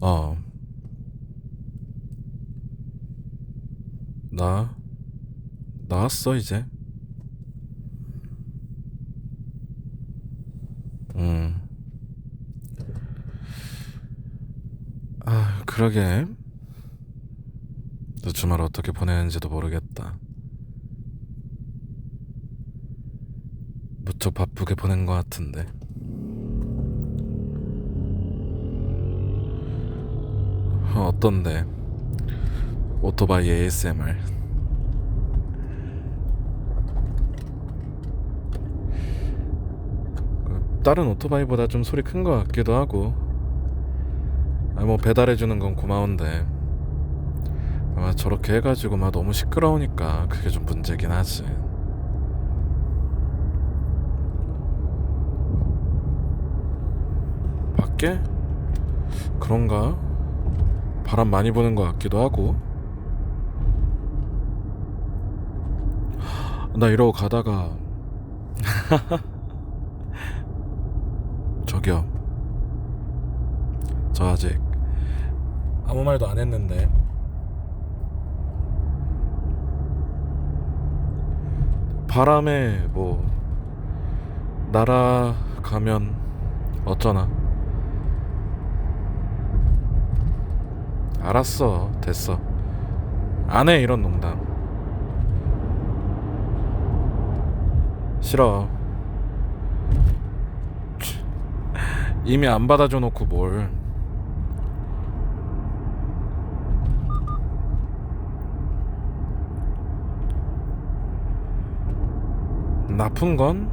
어. 나 나왔어 이제. 음. 아, 그러게. 너 주말 어떻게 보내는지도 모르겠다. 무척 바쁘게 보낸 것 같은데. 어, 어떤데? 오토바이 ASMR. 그, 다른 오토바이보다 좀 소리 큰 것 같기도 하고. 아, 뭐 배달해주는 건 고마운데. 아, 저렇게 해가지고 막 너무 시끄러우니까 그게 좀 문제긴 하지. 밖에? 그런가? 바람 많이 부는 것 같기도 하고. 나 이러고 가다가 저기요. 저 아직 아무 말도 안 했는데. 바람에 뭐 날아가면 어쩌나. 알았어. 됐어. 안 해, 이런 농담. 싫어. 이미 안 받아줘 놓고 뭘. 나쁜 건?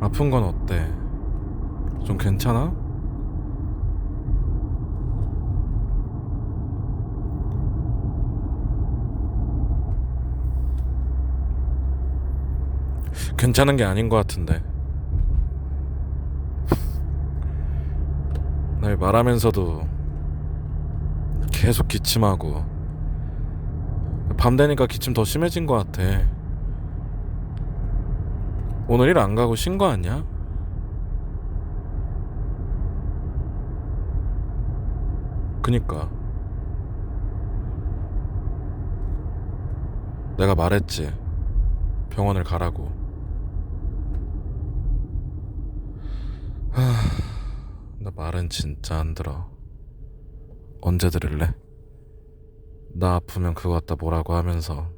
아픈 건 어때? 좀 괜찮아? 괜찮은 게 아닌 것 같은데. 날 말하면서도 계속 기침하고 밤 되니까 기침 더 심해진 것 같아. 오늘 일 안 가고 쉰 거 아니야? 그니까 내가 말했지 병원을 가라고 하... 나 말은 진짜 안 들어 언제 들을래? 나 아프면 그거 갖다 뭐라고 하면서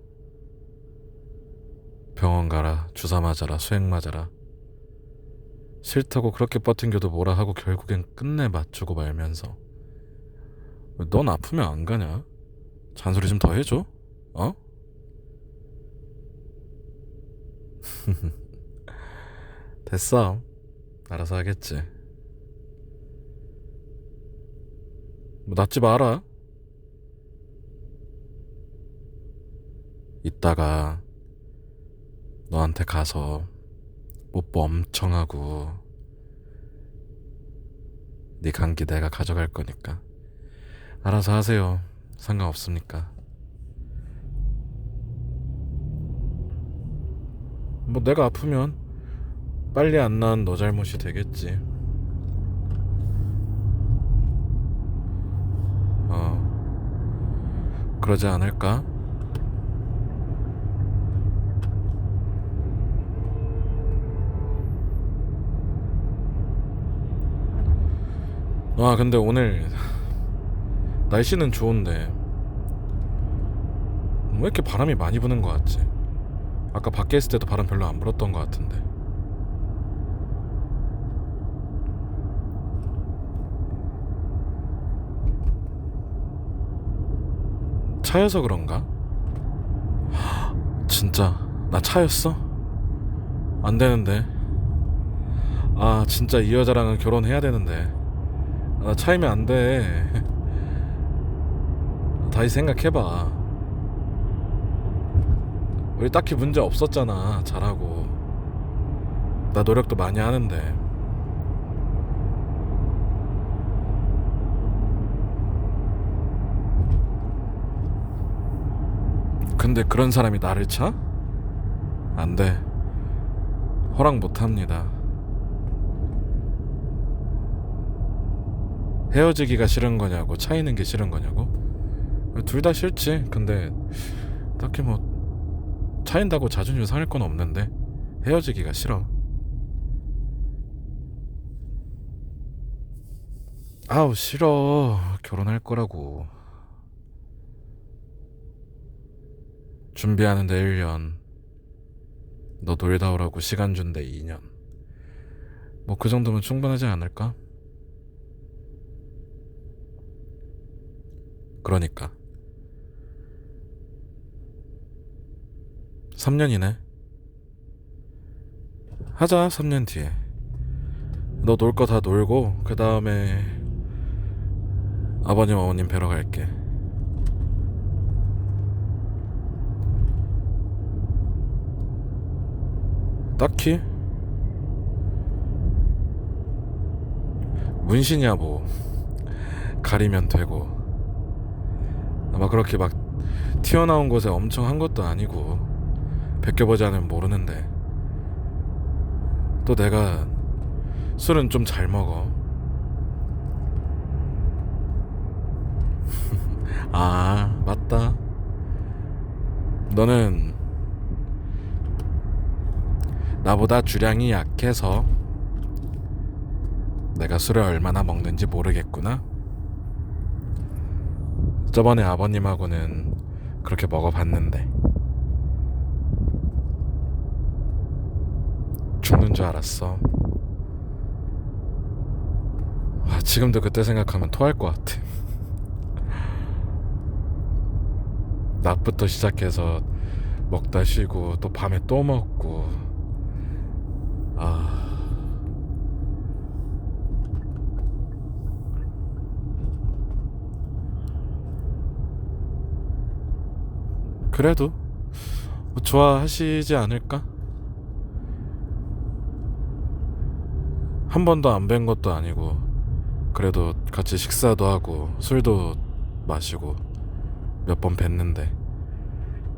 병원 가라, 주사 맞아라, 수액 맞아라. 싫다고 그렇게 버팅겨도 뭐라 하고 결국엔 끝내 맞추고 말면서. 넌 아프면 안 가냐? 잔소리 좀 더 해줘? 어? 됐어. 알아서 하겠지. 뭐 낫지 마라. 이따가 너한테 가서 뽀뽀 엄청 하고 네 감기 내가 가져갈 거니까 알아서 하세요. 상관없습니까? 뭐 내가 아프면 빨리 안 나은 너 잘못이 되겠지. 어. 그러지 않을까? 와 근데 오늘 날씨는 좋은데 왜 이렇게 바람이 많이 부는 것 같지? 아까 밖에 있을 때도 바람 별로 안 불었던 것 같은데 차여서 그런가? 진짜 나 차였어? 안 되는데 아 진짜 이 여자랑은 결혼해야 되는데 나 차이면 안 돼. 다시 생각해봐. 우리 딱히 문제 없었잖아. 잘하고. 나 노력도 많이 하는데. 근데 그런 사람이 나를 차? 안 돼. 허락 못 합니다. 헤어지기가 싫은 거냐고 차이는 게 싫은 거냐고 둘 다 싫지 근데 딱히 뭐 차인다고 자존심 상할 건 없는데 헤어지기가 싫어 아우 싫어 결혼할 거라고 준비하는데 1년 너 놀다 오라고 시간 준대 2년. 뭐 그 정도면 충분하지 않을까? 그러니까. 3년이네. 하자 3년 뒤에. 너 놀 거 다 놀고 그 다음에 아버님 어머님 뵈러 갈게 딱히? 문신이야 뭐. 가리면 되고. 막 그렇게 막 튀어나온 곳에 엄청 한 것도 아니고 벗겨보지 않으면 모르는데. 또 내가 술은 좀 잘 먹어. 아 맞다. 너는 나보다 주량이 약해서 내가 술을 얼마나 먹는지 모르겠구나. 저번에 아버님하고는 그렇게 먹어봤는데 죽는 줄 알았어. 아, 지금도 그때 생각하면 토할 것 같아. 낮부터 시작해서 먹다 쉬고 또 밤에 또 먹고 아 그래도 뭐 좋아하시지 않을까? 한 번도 안 뵌 것도 아니고 그래도 같이 식사도 하고 술도 마시고 몇 번 뵀는데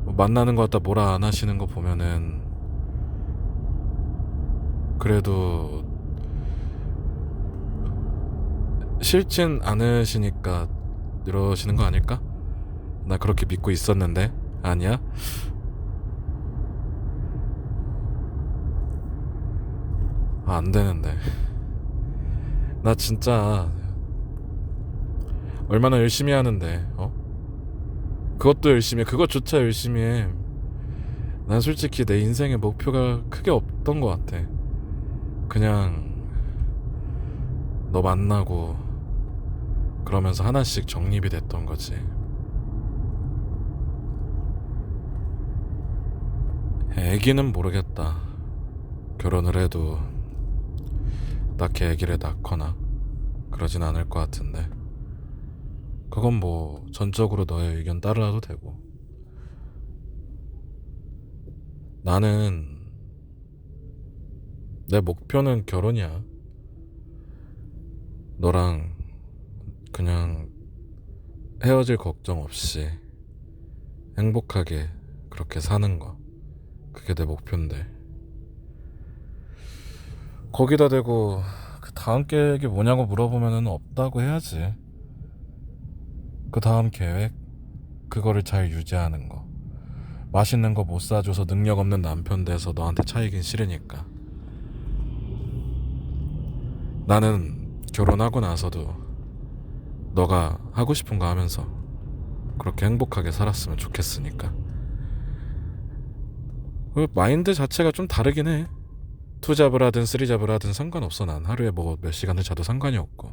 뭐 만나는 거 갖다 뭐라 안 하시는 거 보면은 그래도 싫진 않으시니까 이러시는 거 아닐까? 나 그렇게 믿고 있었는데 아니야? 아, 안 되는데. 나 진짜 얼마나 열심히 하는데, 어? 그것도 열심히 해. 그것조차 열심히 해. 난 솔직히 내 인생의 목표가 크게 없던 것 같아. 그냥 너 만나고 그러면서 하나씩 정립이 됐던 거지. 애기는 모르겠다. 결혼을 해도 딱히 애기를 낳거나 그러진 않을 것 같은데. 그건 뭐 전적으로 너의 의견 따르라도 되고. 나는 내 목표는 결혼이야. 너랑 그냥 헤어질 걱정 없이 행복하게 그렇게 사는 거. 그게 내 목표인데. 거기다 대고 그 다음 계획이 뭐냐고 물어보면은 없다고 해야지. 그 다음 계획 그거를 잘 유지하는 거. 맛있는 거 못 사줘서 능력 없는 남편 돼서 너한테 차이긴 싫으니까. 나는 결혼하고 나서도 너가 하고 싶은 거 하면서 그렇게 행복하게 살았으면 좋겠으니까. 그 마인드 자체가 좀 다르긴 해. 투잡을 하든 쓰리잡을 하든 상관없어 난. 하루에 뭐 몇 시간을 자도 상관이 없고.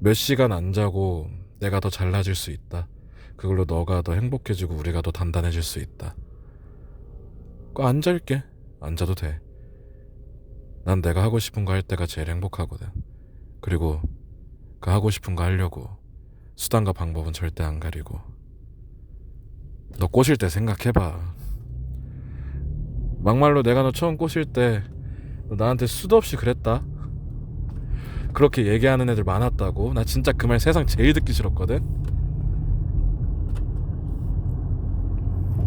몇 시간 안 자고 내가 더 잘나질 수 있다. 그걸로 너가 더 행복해지고 우리가 더 단단해질 수 있다. 그거 안 잘게 안 자도 돼 난 내가 하고 싶은 거 할 때가 제일 행복하거든 그리고 그 하고 싶은 거 하려고 수단과 방법은 절대 안 가리고 너 꼬실 때 생각해봐. 막말로 내가 너 처음 꼬실 때너 나한테 수도 없이 그랬다. 그렇게 얘기하는 애들 많았다고. 나 진짜 그 말 세상 제일 듣기 싫었거든.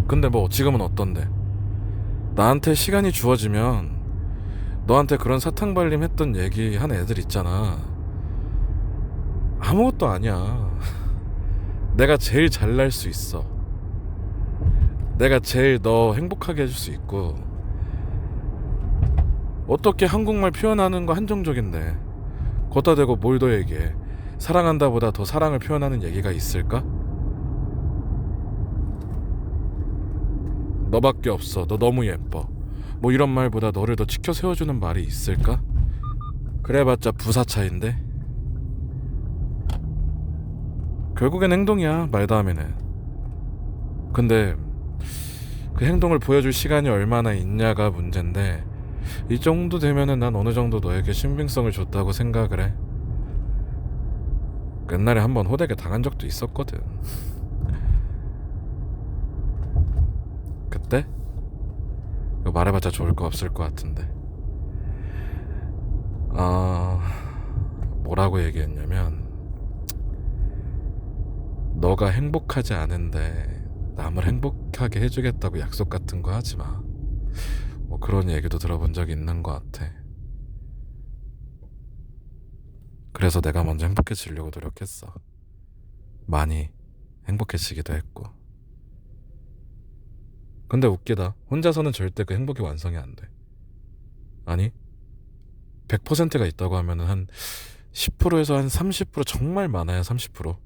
근데 뭐 지금은 어떤데? 나한테 시간이 주어지면 너한테 그런 사탕 발림 했던 얘기 한 애들 있잖아. 아무것도 아니야. 내가 제일 잘날 수 있어. 내가 제일 너 행복하게 해줄 수 있고. 어떻게 한국말 표현하는 거 한정적인데. 걷다 대고 뭘 더 얘기해. 사랑한다 보다 더 사랑을 표현하는 얘기가 있을까? 너밖에 없어. 너 너무 예뻐. 뭐 이런 말보다 너를 더 지켜 세워주는 말이 있을까? 그래봤자 부사 차인데. 결국엔 행동이야 말 다음에는. 근데 그 행동을 보여줄 시간이 얼마나 있냐가 문제인데 이 정도 되면은 난 어느 정도 너에게 신빙성을 줬다고 생각을 해. 옛날에 한번 호되게 당한 적도 있었거든. 그때? 이거 말해봤자 좋을 거 없을 것 같은데. 아, 뭐라고 얘기했냐면, 너가 행복하지 않은데 남을 행복하게 해주겠다고 약속 같은 거 하지 마. 뭐 그런 얘기도 들어본 적이 있는 것 같아. 그래서 내가 먼저 행복해지려고 노력했어. 많이 행복해지기도 했고. 근데 웃기다. 혼자서는 절대 그 행복이 완성이 안 돼. 아니, 100%가 있다고 하면은 한 10%에서 한 30% 정말 많아야 30%.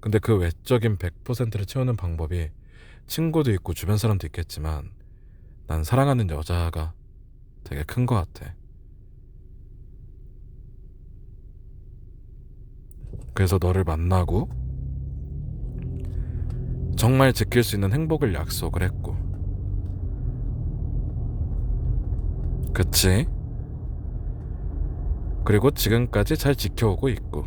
근데 그 외적인 100%를 채우는 방법이 친구도 있고 주변 사람도 있겠지만 난 사랑하는 여자가 되게 큰 것 같아. 그래서 너를 만나고 정말 지킬 수 있는 행복을 약속을 했고. 그치? 그리고 지금까지 잘 지켜오고 있고.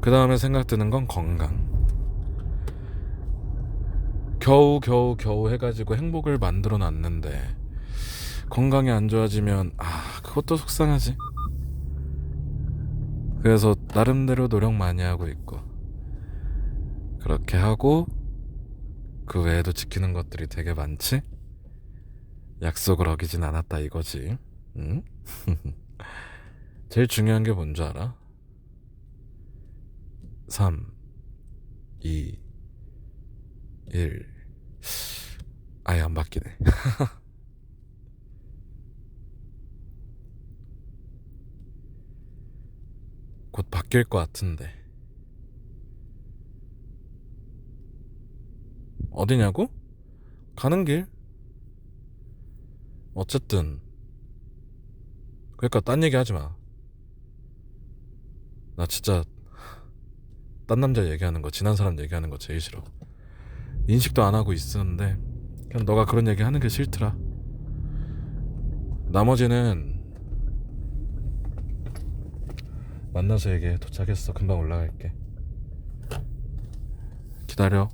그 다음에 생각드는 건 건강. 겨우 겨우 겨우 해가지고 행복을 만들어 놨는데 건강이 안 좋아지면 아 그것도 속상하지. 그래서 나름대로 노력 많이 하고 있고 그렇게 하고 그 외에도 지키는 것들이 되게 많지. 약속을 어기진 않았다 이거지. 응? 제일 중요한 게 뭔지 알아? 3, 2, 1. 아예 안 바뀌네. 곧 바뀔 것 같은데. 어디냐고? 가는 길? 어쨌든. 그러니까 딴 얘기 하지 마. 나 진짜 딴 남자 얘기하는 거, 지난 사람 얘기하는 거 제일 싫어. 인식도 안 하고 있었는데 그냥 너가 그런 얘기 하는 게 싫더라. 나머지는 만나서 얘기해. 도착했어. 금방 올라갈게. 기다려.